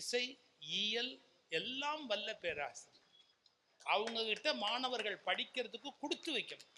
இசை இயல் எல்லாம் வல்ல பேராசிரியர். அவங்க கிட்ட மாணவர்கள் படிக்கிறதுக்கு கொடுத்து வைக்கணும்.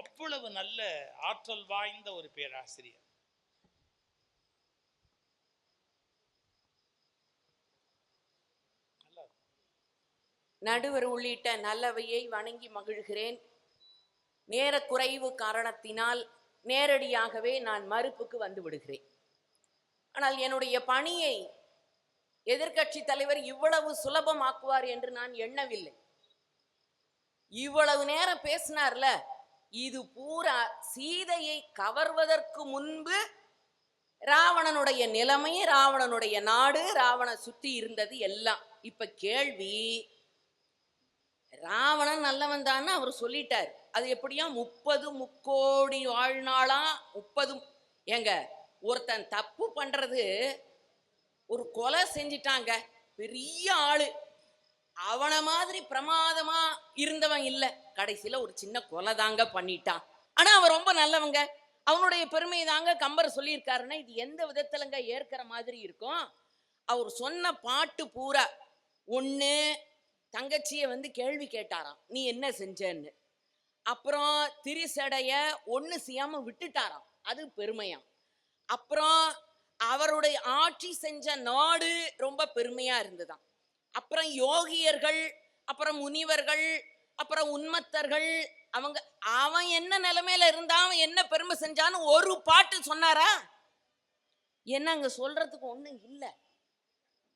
அவ்வளவு நல்ல ஆற்றல் வாய்ந்த ஒரு பேராசிரியர். நடுவர் உள்ளிட்ட நல்லவையை வணங்கி மகிழ்கிறேன். நேர குறைவு காரணத்தினால் நேரடியாகவே நான் மறுப்புக்கு வந்து விடுகிறேன். ஆனால் என்னுடைய பணியை எதிர்க்கட்சி தலைவர் இவ்வளவு சுலபமாக்குவார் என்று நான் எண்ணவில்லை. இவ்வளவு நேரம் பேசினார்ல இது பூரா சீதையை கவர்வதற்கு முன்பு ராவணனுடைய நிலைமை ராவணனுடைய நாடு ராவணன் சுத்தி இருந்தது எல்லாம். இப்ப கேள்வி ராவணன் நல்லவன் தான் அவர் சொல்லிட்டார். அது எப்படியா? முப்பது முக்கோடி வாழ்நாளா? முப்பது ஏங்க ஒருத்தன் தப்பு பண்ணுறது ஒரு கொலை செஞ்சிட்டாங்க. பெரிய ஆளு. அவனை மாதிரி பிரமாதமாக இருந்தவன் இல்லை. கடைசியில் ஒரு சின்ன கொலை தாங்க பண்ணிட்டான். ஆனால் அவன் ரொம்ப நல்லவங்க. அவனுடைய பெருமை தாங்க கம்பர் சொல்லியிருக்காருன்னா இது எந்த விதத்துலங்க ஏற்கிற மாதிரி இருக்கும்? அவர் சொன்ன பாட்டு பூரா ஒன்று தங்கச்சியை வந்து கேள்வி கேட்டாராம். நீ என்ன செஞ்சன்னு? அப்புறம் திரிசடைய ஒன்று செய்யாமல் விட்டுட்டாராம். அது பெருமையாம். அப்புறம் அவருடைய ஆட்சி செஞ்ச நாடு ரொம்ப பெருமையா இருந்ததாம். அப்புறம் யோகியர்கள் அப்புறம் முனிவர்கள் அப்புறம் உன்மத்தர்கள் அவங்க அவன் என்ன நிலைமையில இருந்தா அவன் என்ன பெருமை செஞ்சான்னு ஒரு பாட்டு சொன்னாரா? என்ன அங்க சொல்றதுக்கு ஒண்ணும் இல்லை.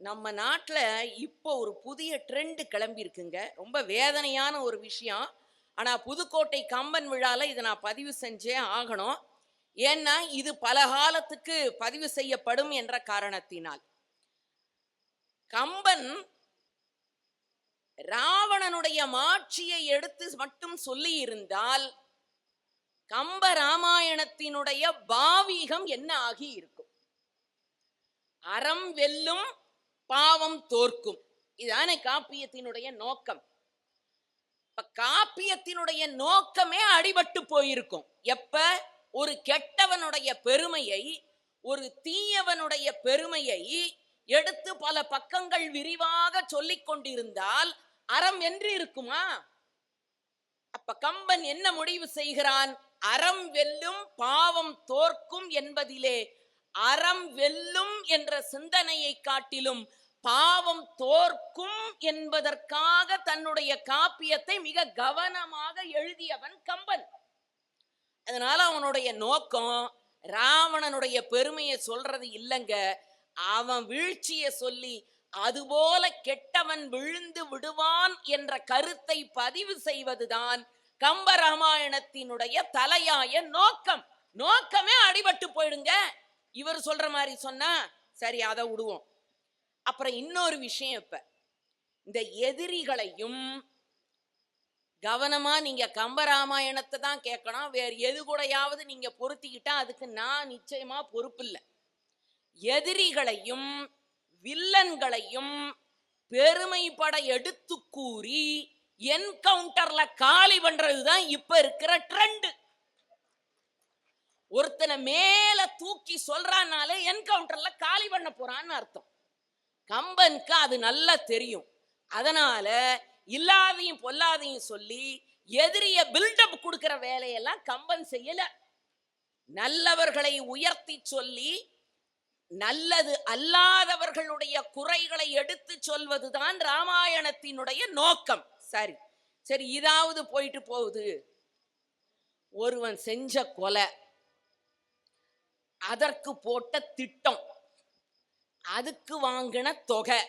நம்ம நாட்டில் இப்போ ஒரு புதிய ட்ரெண்ட் கிளம்பி இருக்குங்க. ரொம்ப வேதனையான ஒரு விஷயம். ஆனால் புதுக்கோட்டை கம்பன் விழால இதை நான் பதிவு செஞ்சே ஆகணும். ஏன்னா இது பல காலத்துக்கு பதிவு செய்யப்படும் என்ற காரணத்தினால். கம்பன் ராவணனுடைய மாட்சியை எடுத்து மட்டும் சொல்லி இருந்தால் கம்ப ராமாயணத்தினுடைய பாவீகம் என்ன ஆகி இருக்கும்? அறம் வெல்லும் பாவம் தோற்கும். இதானே காப்பியத்தினுடைய நோக்கம். இப்ப காப்பியத்தினுடைய நோக்கமே அடிபட்டு போயிருக்கும். எப்ப? ஒரு கெட்டவனுடைய பெருமையை ஒரு தீயவனுடைய பெருமையை எடுத்து பல பக்கங்கள் விரிவாக சொல்லிக் கொண்டிருந்தால் அறம் என்று இருக்குமா? அப்ப கம்பன் என்ன முடிவு செய்கிறான்? அறம் வெல்லும் பாவம் தோற்கும் என்பதிலே அறம் வெல்லும் என்ற சிந்தனையை காட்டிலும் பாவம் தோற்கும் என்பதற்காக தன்னுடைய காப்பியத்தை மிக கவனமாக எழுதியவன் கம்பன். அதனால அவனுடைய நோக்கம் ராவணனுடைய பெருமையை சொல்றது இல்லைங்க. அவன் வீழ்ச்சியை சொல்லி அதுபோல கெட்டவன் விழுந்து விடுவான் என்ற கருத்தை பதிவு செய்வதுதான் கம்பராமாயணத்தினுடைய தலையாய நோக்கம். நோக்கமே அடிபட்டு போயிடுங்க. இவர் சொல்ற மாதிரி சொன்னா சரி அதை விடுவோம். அப்புறம் இன்னொரு விஷயம் இப்ப. இந்த எதிரிகளையும் கவனமா நீங்க கம்பராமாயணத்தை தான் கேட்கணும். வேற எது கூடயாவது நீங்க பொருத்திக்கிட்டா அதுக்கு நான் நிச்சயமா பொறுப்பில்லை. எதிரிகளையும் வில்லன்களையும் பெருமைப்பட எடுத்து கூறி என்கவுண்டர்ல காலி பண்றதுதான் இப்ப இருக்கிற ட்ரெண்ட். ஒருத்தனை மேல தூக்கி சொல்றானாலே என்கவுண்டர்ல காலி பண்ண போறான்னு அர்த்தம். கம்பனுக்கு அது நல்லா தெரியும். அதனால இல்லாதையும் பொல்லாதையும் சொல்லி எதிரிய பில்டப் கொடுக்கிற வேலையெல்லாம் கம்பன் செய்யல. நல்லவர்களை உயர்த்தி சொல்லி நல்லது அல்லாதவர்களுடைய குறைகளை எடுத்து சொல்வதுதான் ராமாயணத்தினுடைய நோக்கம். சரி சரி இதாவது போயிட்டு போகுது. ஒருவன் செஞ்ச கொலை அதற்கு போட்ட திட்டம் அதுக்கு வாங்கின தொகை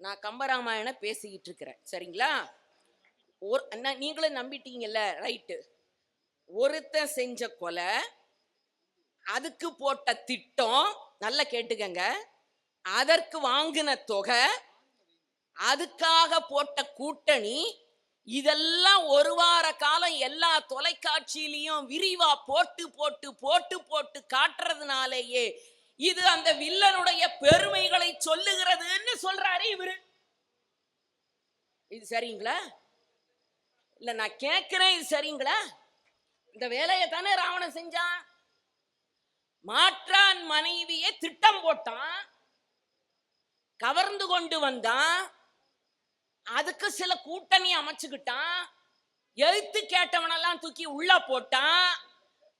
நான் கம்பராமாயணம் பேசிக்கிட்டு இருக்கிறேன் சரிங்களா? ஒரு அண்ணா நீங்களும் நம்பிட்டீங்கல்ல? ரைட்டு. ஒருத்தன் செஞ்ச கொலை அதுக்கு போட்ட திட்டம் நல்லா கேட்டுக்கங்க. அதற்கு வாங்கின தொகை அதுக்காக போட்ட கூட்டணி இதெல்லாம் ஒரு வார காலம் எல்லா தொலைக்காட்சியிலையும் விரிவா போட்டு போட்டு போட்டு போட்டு காட்டுறதுனாலேயே இது அந்த வில்லனுடைய பெருமைகளை சொல்லுகிறதுன்னு சொல்றாரு இவரு. இது சரிங்களா? இல்ல நான் கேட்கிறேன் இது சரிங்களா? இந்த வேலையை தானே ராவணன் செஞ்சான். மாற்றான் மனைவியை திட்டம் போட்டான். கவர்ந்து கொண்டு வந்தான். அதுக்கு சில கூட்டணி அமைச்சுக்கிட்டான். எழுத்து கேட்டவனெல்லாம் தூக்கி உள்ள போட்டான்.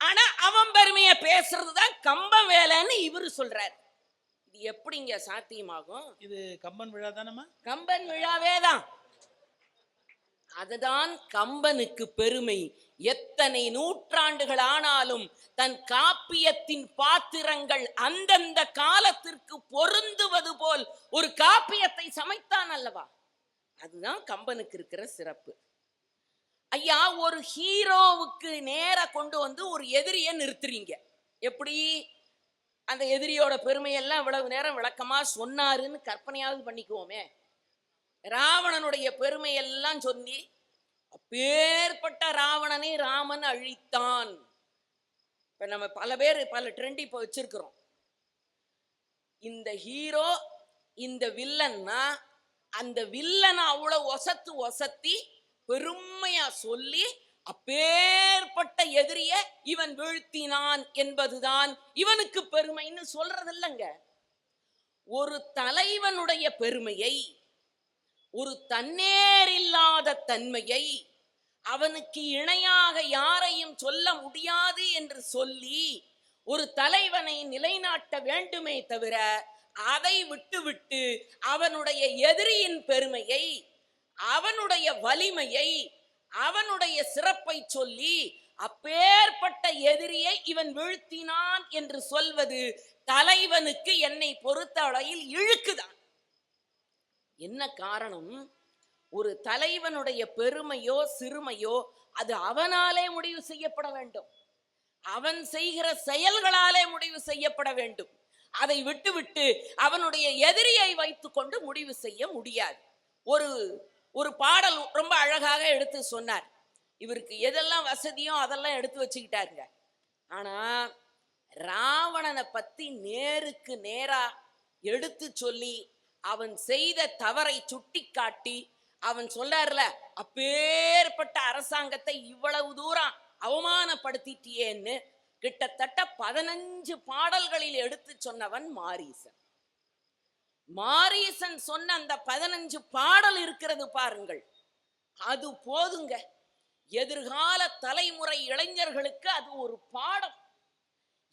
ஆனா அவன் பெருமையை பேசுறது தான் கம்பம் வேலைன்னு இவரு சொல்றாரு. இது எப்படிங்க சாத்தியமாகும்? இது கம்பன் விழா தானம்மா? கம்பன் விழாவே தான். அதுதான் கம்பனுக்கு பெருமை. எத்தனை நூற்றாண்டுகள் ஆனாலும் தன் காப்பியத்தின் பாத்திரங்கள் அந்தந்த காலத்திற்கு பொருந்துவது போல் ஒரு காப்பியத்தை சமைத்தான் அல்லவா? அதுதான் கம்பனுக்கு இருக்கிற சிறப்பு. ஐயா ஒரு ஹீரோவுக்கு நேராக கொண்டு வந்து ஒரு எதிரியை நிறுத்துறீங்க. எப்படி? அந்த எதிரியோட பெருமையெல்லாம் இவ்வளவு நேரம் விளக்கமாக சொன்னாருன்னு கற்பனையாவது பண்ணிக்குவோமே. ராவணனுடைய பெருமையெல்லாம் சொல்லி அப்பேற்பட்ட ராவணனை ராமன் அழித்தான். இப்போ நம்ம பல பேர் பல ட்ரெண்ட் இப்போ வச்சிருக்கிறோம். இந்த ஹீரோ இந்த வில்லன்னா அந்த வில்லனை அவ்வளோ ஒசத்து ஒசத்தி பெருமையா சொல்லி அப்பேற்பட்ட எதிரிய இவன் வீழ்த்தினான் என்பதுதான் இவனுக்கு பெருமைன்னு சொல்றதில்லைங்க. ஒரு தலைவனுடைய பெருமையை ஒரு தன்னேரில்லாத தன்மையை அவனுக்கு இணையாக யாரையும் சொல்ல முடியாது என்று சொல்லி ஒரு தலைவனை நிலைநாட்ட வேண்டுமே தவிர அதை விட்டுவிட்டு அவனுடைய எதிரியின் பெருமையை அவனுடைய வலிமையை அவனுடைய சிறப்பை சொல்லி அப்பேற்பட்ட எதிரியை இவன் வீழ்த்தினான் என்று சொல்வது தலைவனுக்கு என்னை பொறுத்தவரையில் இழுக்குதான். என்ன காரணம்? ஒரு தலைவனுடைய பெருமையோ சிறுமையோ அது அவனாலே முடிவு செய்யப்பட வேண்டும். அவன் செய்கிற செயல்களாலே முடிவு செய்யப்பட வேண்டும். அதை விட்டுவிட்டு அவனுடைய எதிரியை வைத்துக்கொண்டு முடிவு செய்ய முடியாது. ஒரு ஒரு பாடல் ரொம்ப அழகாக எடுத்து சொன்னார். இவருக்கு எதெல்லாம் வசதியோ அதெல்லாம் எடுத்து வச்சுக்கிட்டாருங்க. ஆனா ராவணனை பத்தி நேருக்கு நேரா எடுத்து சொல்லி அவன் செய்த தவறை சுட்டிக்காட்டி அவன் சொல்றாருல அப்பேற்பட்ட அரசாங்கத்தை இவ்வளவு தூரம் அவமானப்படுத்திட்டியேன்னு கிட்டத்தட்ட பதினஞ்சு பாடல்களில் எடுத்து சொன்னவன் மாரீசன். மாரீசன் சொன்ன அந்த பதினஞ்சு பாடல் இருக்கிறது பாருங்கள். அது போதுங்க. எதிர்கால தலைமுறை இளைஞர்களுக்கு அது ஒரு பாடம்.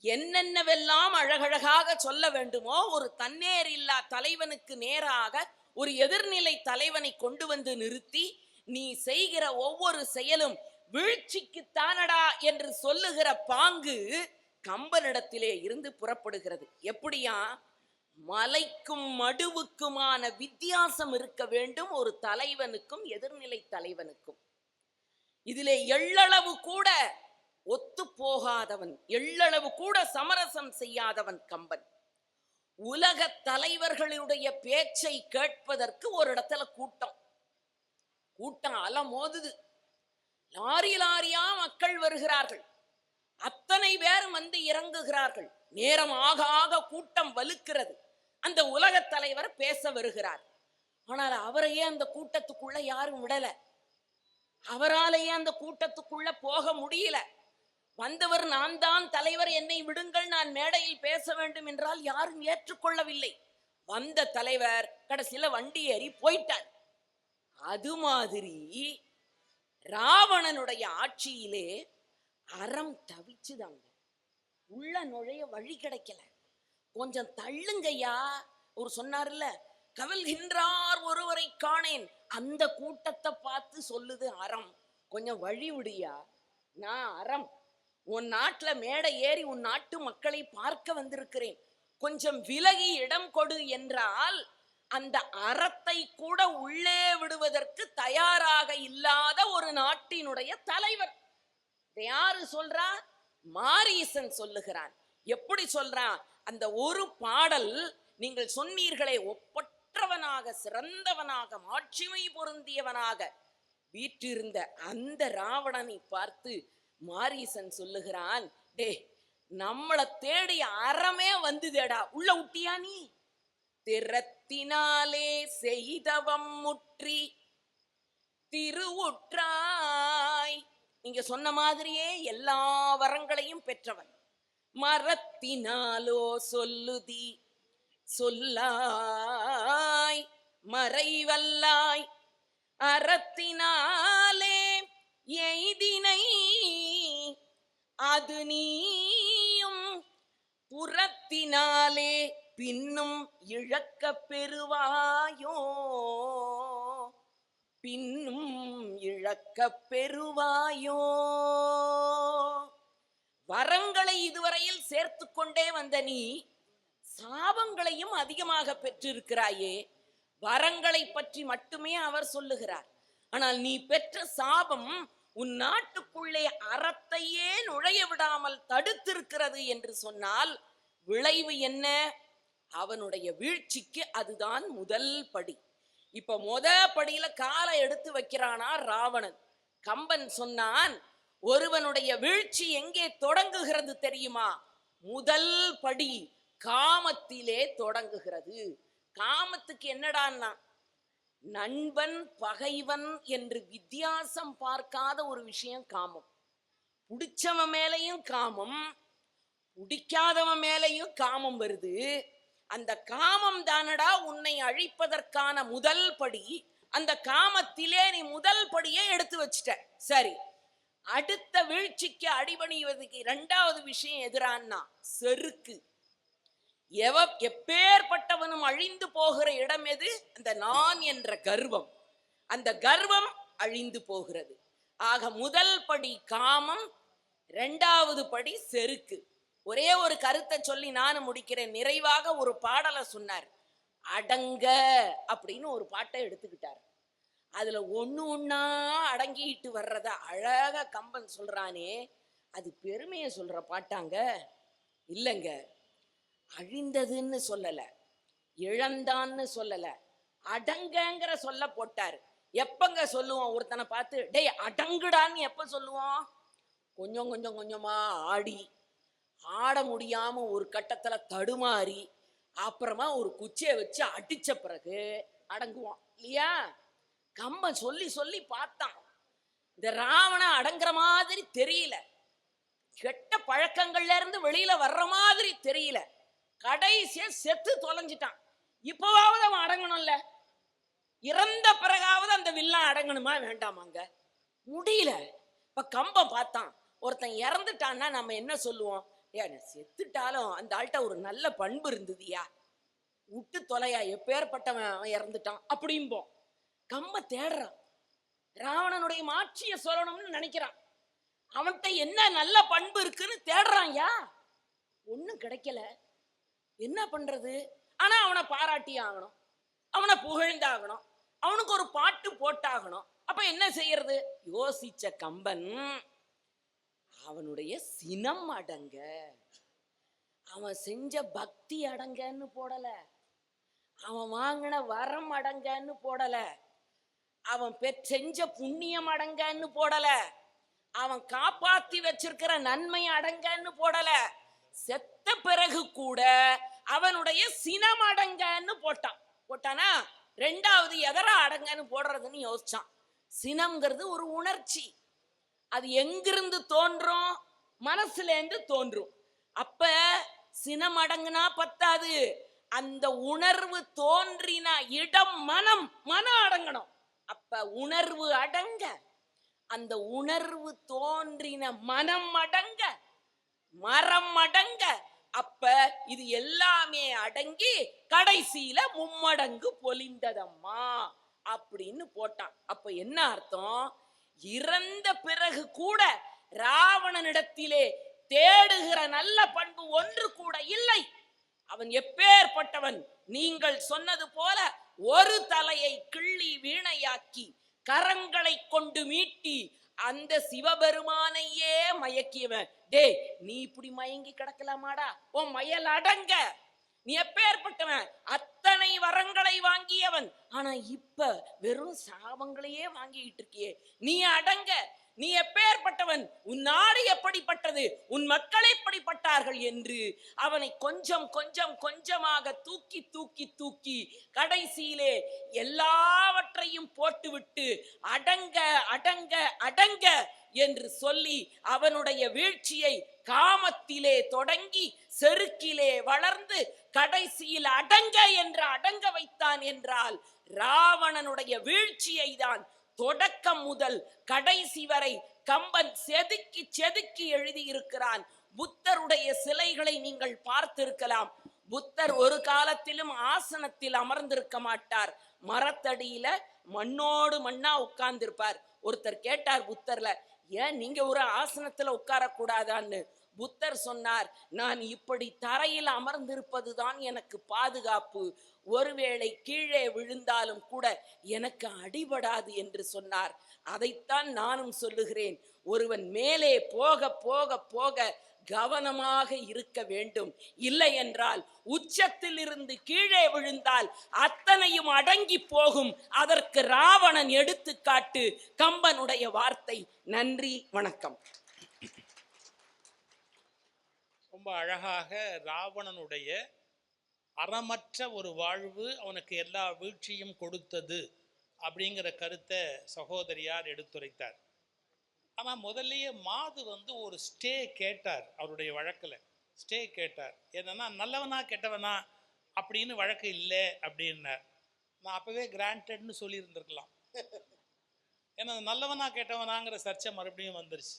என்னென்னவெல்லாம் அழகழகாக சொல்ல வேண்டுமோ ஒரு தன்னேர் இல்லா தலைவனுக்கு நேராக ஒரு எதிர்நிலை தலைவனை கொண்டு வந்து நிறுத்தி நீ செய்கிற ஒவ்வொரு செயலும் வீழ்ச்சிக்கு தானடா என்று சொல்லுகிற பாங்கு கம்பனிடத்திலே இருந்து புறப்படுகிறது. எப்படியா? மலைக்கும் மடுவுக்குமான வித்தியாசம் இருக்க வேண்டும் ஒரு தலைவனுக்கும் எதிர்நிலை தலைவனுக்கும். இதிலே எள்ளளவு கூட ஒத்து போகாதவன் எள்ளளவு கூட சமரசம் செய்யாதவன் கம்பன். உலக தலைவர்களுடைய பேச்சை கேட்பதற்கு ஒரு இடத்துல கூட்டம். கூட்டம் அல மோதுது லாரி லாரியா மக்கள் வருகிறார்கள். அத்தனை பேரும் வந்து இறங்குகிறார்கள். நேரம் ஆக ஆக கூட்டம் வலுக்கிறது. அந்த உலக தலைவர் பேச வருகிறார். ஆனால் அவரையே அந்த கூட்டத்துக்குள்ள யாரும் விடல. அவராலேயே அந்த கூட்டத்துக்குள்ள போக முடியல. வந்தவர் நான் தான் தலைவர் என்னை விடுங்கள் நான் மேடையில் பேச வேண்டும் என்றால் யாரும் ஏற்றுக்கொள்ளவில்லை. வந்த தலைவர் கடைசியில வண்டி ஏறி போயிட்டார். அது மாதிரி ராவணனுடைய ஆட்சியிலே அறம் தவிச்சுதாங்க. உள்ள நுழைய வழி கிடைக்கல. கொஞ்சம் தள்ளுங்கய்யா. ஒரு சொன்னார்ல கவிழ்கின்றார் ஒருவரை காணேன். அந்த கூட்டத்தை பார்த்து சொல்லுது அறம். கொஞ்சம் வழி விடியா நான் அறம். உன் நாட்டுல மேடை ஏறி உன் நாட்டு மக்களை பார்க்க வந்திருக்கிறேன். கொஞ்சம் விலகி இடம் கொடு என்றால் அந்த அறத்தை கூட உள்ளே விடுவதற்கு தயாராக இல்லாத ஒரு நாட்டினுடைய தலைவர். யாரு சொல்றா? மாரீசன் சொல்லுகிறான். எப்படி சொல்றான்? அந்த ஒரு பாடல் நீங்கள் சொன்னீர்களே ஒப்பற்றவனாக சிறந்தவனாக மாட்சிமை பொருந்தியவனாக. வீற்றிருந்த அந்த ராவணனை பார்த்து மாரீசன் சொல்லுகிறான் டே நம்மளை தேடி அறமே வந்துதேடா உள்ள விட்டியா நீ? திறத்தினாலே செய்தவம் முற்றி திருவுற்றாய். நீங்க சொன்ன மாதிரியே எல்லா வரங்களையும் பெற்றவன். மரத்தினாலோ சொல்லுதி. சொல்லாய் மறைவல்லாய் அறத்தினாலே எய்தினை. அது நீயும் புறத்தினாலே பின்னும் இழக்க பெறுவாயோ? பின்னும் இழக்க பெறுவாயோ? வரங்களை இதுவரையில் சேர்த்து கொண்டே வந்த நீ சாபங்களையும் அதிகமாக பெற்றிருக்கிறாயே. வரங்களை பற்றி மட்டுமே அவர் சொல்லுகிறார். ஆனால் நீ பெற்ற சாபம் உன் நாட்டுக்குள்ளே அறத்தையே நுழைய விடாமல் தடுத்திருக்கிறது என்று சொன்னால் விளைவு என்ன? அவனுடைய வீழ்ச்சிக்கு அதுதான் முதல் படி. இப்ப முத படியில காலை எடுத்து வைக்கிறானா ராவணன். கம்பன் சொன்னான் ஒருவனுடைய வீழ்ச்சி எங்கே தொடங்குகிறது தெரியுமா? முதல் படி காமத்திலே தொடங்குகிறது. காமத்துக்கு என்னடான்னா நண்பன் பகைவன் என்று வித்தியாசம் பார்க்காத ஒரு விஷயம் காமம். பிடிச்சவன் மேலையும் காமம் பிடிக்காதவன் மேலையும் காமம் வருது. அந்த காமம் தானடா உன்னை அழிப்பதற்கான முதல் படி. அந்த காமத்திலே நீ முதல் படியை எடுத்து வச்சிட்ட. சரி அடுத்த வீழ்ச்சிக்கு அடிபணிவதுக்கு இரண்டாவது விஷயம் எதிரான்னா செருக்கு. எவ எப்பேற்பட்டவனும் அழிந்து போகிற இடம் எது? அந்த நான் என்ற கர்வம். அந்த கர்வம் அழிந்து போகிறது. ஆக முதல் படி காமம் இரண்டாவது படி செருக்கு. ஒரே ஒரு கருத்தை சொல்லி நானும் முடிக்கிறேன். நிறைவாக ஒரு பாடலை சொன்னார். அடங்க அப்படின்னு ஒரு பாட்டை எடுத்துக்கிட்டார். அதில் ஒன்று ஒன்றா அடங்கிட்டு வர்றத அழகாக கம்பன் சொல்கிறானே அது பெருமையை சொல்கிற பாட்டாங்க. இல்லைங்க. அழிந்ததுன்னு சொல்லலை. இழந்தான்னு சொல்லலை. அடங்கங்கிற சொல்ல போட்டார். எப்பங்க சொல்லுவோம் ஒருத்தனை பார்த்து டேய் அடங்குடான்னு எப்போ சொல்லுவோம் கொஞ்சம் கொஞ்சம் கொஞ்சமாக ஆடி ஆட முடியாமல் ஒரு கட்டத்தில் தடுமாறி அப்புறமா ஒரு குச்சியை வச்சு அடித்த பிறகு அடங்குவோம் இல்லையா? கம்பன் சொல்லி சொல்லி பார்த்தான். இந்த ராவணன் அடங்குற மாதிரி தெரியல. கெட்ட பழக்கங்கள்ல இருந்து வெளியில வர்ற மாதிரி தெரியல. கடைசியா செத்து தொலைஞ்சிட்டான். இப்பவாவது அவன் அடங்கணும்ல? இறந்த பிறகாவது அந்த வில்லன் அடங்கணுமா வேண்டாமாங்க? முடியல. இப்ப கம்பம் பார்த்தான். ஒருத்தன் இறந்துட்டான்னா நம்ம என்ன சொல்லுவோம்? ஏன் செத்துட்டாலும் அந்த ஆள்கிட்ட ஒரு நல்ல பண்பு இருந்ததுயா? விட்டு தொலையா? எப்பேற்பட்டவன் அவன் இறந்துட்டான்? அப்படிம்போம். கம்ப தேடுறான். ராவணனுடைய மாட்சிய சொல்லணும்னு நினைக்கிறான். அவன்கிட்ட என்ன நல்ல பண்பு இருக்குன்னு தேடுறான் யா ஒன்றும் கிடைக்கல. என்ன பண்றது? ஆனா அவனை பாராட்டி ஆகணும் அவனை புகழ்ந்தாகணும். அவனுக்கு ஒரு பாட்டு போட்டாகணும். அப்ப என்ன செய்யறது? யோசிச்ச கம்பன் அவனுடைய சினம் அடங்க. அவன் செஞ்ச பக்தி அடங்கன்னு போடல. அவன் வாங்கின வரம் அடங்கன்னு போடல. அவன் பெற் செஞ்ச புண்ணியம் அடங்கன்னு போடல. அவன் காப்பாத்தி வச்சிருக்கிற நன்மை அடங்கன்னு போடல. செத்த பிறகு கூட அவனுடைய சினம் அடங்கன்னு போட்டான். போட்டானா? ரெண்டாவது எதரா அடங்கன்னு போடுறதுன்னு யோசிச்சான். சினம்ங்கிறது ஒரு உணர்ச்சி. அது எங்கிருந்து தோன்றும்? மனசுலேருந்து தோன்றும். அப்ப சினம் அடங்குனா பத்தாது. அந்த உணர்வு தோன்றினா இடம் மனம் மனம் அடங்கணும். அப்ப உணர்வு அடங்க. அந்த உணர்வு தோன்றின மனம் அடங்க. மரம் அடங்க. அப்ப இது எல்லாமே அடங்கி கடைசியில மும்மடங்கு பொலிந்ததம்மா அப்படின்னு போட்டான். அப்ப என்ன அர்த்தம்? இறந்த பிறகு கூட ராவணனிடத்திலே தேடுகிற நல்ல பண்பு ஒன்று கூட இல்லை. அவன் எப்பேற்பட்டவன் நீங்கள் சொன்னது போல ஒரு தலையை கிள்ளி வீணையாக்கி கரங்களை கொண்டு மீட்டி அந்த சிவபெருமானையே மயக்கியவன். டேய் நீ இப்படி மயங்கி கிடக்கலாமாடா? ஓ மயல் அடங்க. நீ எப்பேற்பட்டவன் அத்தனை வரங்களை வாங்கியவன். ஆனா இப்ப வெறும் சாபங்களையே வாங்கிட்டு இருக்கியே. நீ அடங்க. நீ எப்பேற்பட்டவன்? உன் நாடு எப்படிப்பட்டது? உன் மக்கள் எப்படிப்பட்டார்கள் என்று அவனை கொஞ்சம் கொஞ்சம் கொஞ்சமாக தூக்கி தூக்கி தூக்கி கடைசியிலே எல்லாவற்றையும் போட்டுவிட்டு அடங்க அடங்க அடங்க என்று சொல்லி அவனுடைய வீழ்ச்சியை காமத்திலே தொடங்கி செருக்கிலே வளர்ந்து கடைசியில் அடங்க என்று அடங்க வைத்தான் என்றால் ராவணனுடைய வீழ்ச்சியை தான் தொடக்கம் முதல் கடைசி வரை கம்பன் செதுக்கி செதுக்கி எழுதியிருக்கிறான். புத்தருடைய சிலைகளை நீங்கள் பார்த்திருக்கலாம். புத்தர் ஒரு காலத்திலும் ஆசனத்தில் அமர்ந்திருக்க மாட்டார். மரத்தடியில மண்ணோடு மண்ணா உட்கார்ந்திருப்பார். ஒருத்தர் கேட்டார் புத்தர்ல ஏன் நீங்க ஒரு ஆசனத்துல உட்காரக்கூடாதான்னு? புத்தர் சொன்னார் நான் இப்படி தரையில் அமர்ந்திருப்பதுதான் எனக்கு பாதுகாப்பு. ஒருவேளை கீழே விழுந்தாலும் கூட எனக்கு அடிபடாது என்று சொன்னார். அதைத்தான் நானும் சொல்லுகிறேன். ஒருவன் மேலே போக போக போக கவனமாக இருக்க வேண்டும். இல்லை என்றால் உச்சத்தில் இருந்து கீழே விழுந்தால் அத்தனையும் அடங்கி போகும். அதற்கு ராவணன் எடுத்துக்காட்டு கம்பனுடைய வார்த்தை. நன்றி வணக்கம். ரொம்ப அழகாக ராவணனுடைய அறமற்ற ஒரு வாழ்வு அவனுக்கு எல்லா வீழ்ச்சியும் கொடுத்தது அப்படிங்கிற கருத்தை சகோதரியார் எடுத்துரைத்தார். ஆனால் முதல்லயே மாது வந்து ஒரு ஸ்டே கேட்டார் அவருடைய வழக்கில். ஸ்டே கேட்டார். என்னன்னா நல்லவனா கெட்டவனா அப்படின்னு வழக்கு இல்லை அப்படின்னார். நான் அப்போவே கிராண்டட்னு சொல்லியிருந்திருக்கலாம். ஏன்னா நல்லவனா கெட்டவனாங்கிற சர்ச்சை மறுபடியும் வந்துருச்சு.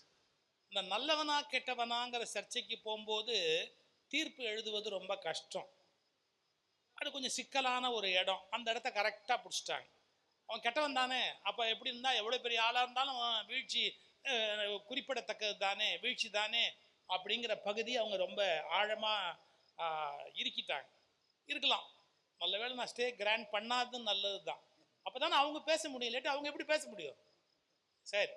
இந்த நல்லவனா கெட்டவனாங்கிற சர்ச்சைக்கு போகும்போது தீர்ப்பு எழுதுவது ரொம்ப கஷ்டம். அது கொஞ்சம் சிக்கலான ஒரு இடம். அந்த இடத்த கரெக்டாக பிடிச்சிட்டாங்க. அவன் கெட்டவன் தானே. அப்போ எப்படி இருந்தால் எவ்வளோ பெரிய ஆளாக இருந்தாலும் அவன் வீழ்ச்சி குறிப்பிடத்தக்கது தானே வீழ்ச்சி தானே அப்படிங்கிற பகுதி அவங்க ரொம்ப ஆழமாக இருக்கிட்டாங்க. இருக்கலாம். நல்ல வேளை நான் ஸ்டே கிராண்ட் பண்ணாதது நல்லது தான். அப்போ தானே அவங்க பேச முடியும். இல்லாட்டி அவங்க எப்படி பேச முடியும்? சரி.